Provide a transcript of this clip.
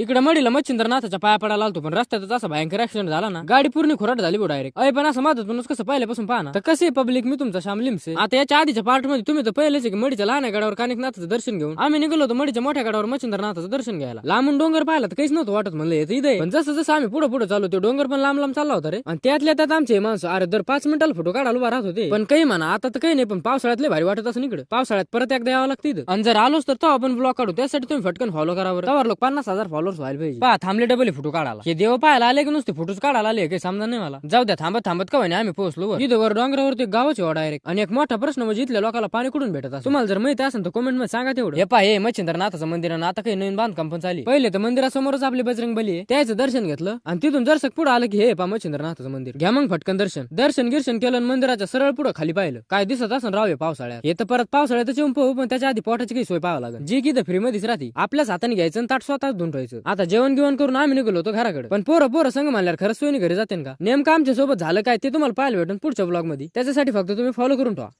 इकडे मडीला मच्छिंद्रनाथाच्या पाया पडायला आलतो पण रस्त्यातच असा भयंकर ऍक्सिडेंट झाला ना. गाडी पूर्ण खुराट झाली डायरेक्ट अय पण असं माझं म्हणून कसं पहिल्यापासून पाहा ना? तर कसे पब्लिक मी तुमचा श्याम लिमसे. आता याच्या आधीच्या पार्टमध्ये तुम्ही तर पहिलेच की मडीच्या लहान गडावर कानिकनाथाचं दर्शन घेऊन आम्ही निघलो होतो मडीच्या मोठ्या गडावर मच्छिंद्रनाथाचं दर्शन घ्यायला. लांबून डोंगर पाहिला तर काहीच नव्हतं वाटत म्हणलं येतं इथे पण जसं जसं आम्ही पुढे पुढे चालू तो डोंगर पण लांब लांब चालला होता रे. आणि त्यातल्या त्यात आमचे माणसं अरे दर पाच मिनिटाला फोटो काढायला उभा राहत होते. पण काही म्हणा आता तर काही नाही पण पावसाळ्यात लय भारी वाटत असं इकडे. पावसाळ्यात परत एकदा यावं लागतं इथं. आणि जर आलोच तर तो आपण ब्लॉग काढू. त्यासाठी तुम्ही फटकन फॉलो करावर त्यावर लोक पन्नास हजार फॉलो फॉलोअर्स व्हायला पाहिजे. पहा थांबले डबल फोटो काढायला. हे देव पाहायला आले की नुसते फोटोच काढायला आले काही समजा नाही मला. जाऊ द्या थांबत थांबत का नाही आम्ही पोहोचलो वर. इथं वर डोंगरावरती गावाची वाडा डायरेक्ट आणि एक मोठा प्रश्न म्हणजे इथल्या लोकांना पाणी कुठून भेटत असं? तुम्हाला जर माहिती असेल तर कमेंटमध्ये सांगा तेवढं. हे पहा हे मच्छिंद्रनाथाचं मंदिर आणि आता काही नवीन बांधकाम पण चालली पहिले तर मंदिरासमोरच आपली बजरंग बली आहे. त्याचं दर्शन घेतलं आणि तिथून दर्शक पुढे आलं की हे पहा मच्छिंद्रनाथाचं मंदिर. घ्या मग फटकन दर्शन. दर्शन गिर्शन केलं आणि मंदिराच्या सरळ पुढे खाली पाहिलं. काय दिसत असं राव हे पावसाळ्यात? हे तर परत पावसाळ्यात येऊन पाहू पण त्याच्या आधी पोटाची काही सोय पाहावं लागेल. जी की फ्री मध्येच राहते. आपल्याच हाताने घ्यायचं आणि ताट स्वतःच धुवून ठेवायचं. आता जेवण गिवण करून आम्ही निघालो होतो घराकडे. पण पोरं पोरं संग म्हणल्यावर खरंच सोयीने घरी जाते का? नेमकं आमच्यासोबत झालं काय ते तुम्हाला पाहायला भेटून पुढच्या ब्लॉगमध्ये. त्याच्यासाठी फक्त तुम्ही फॉलो करून ठेवा.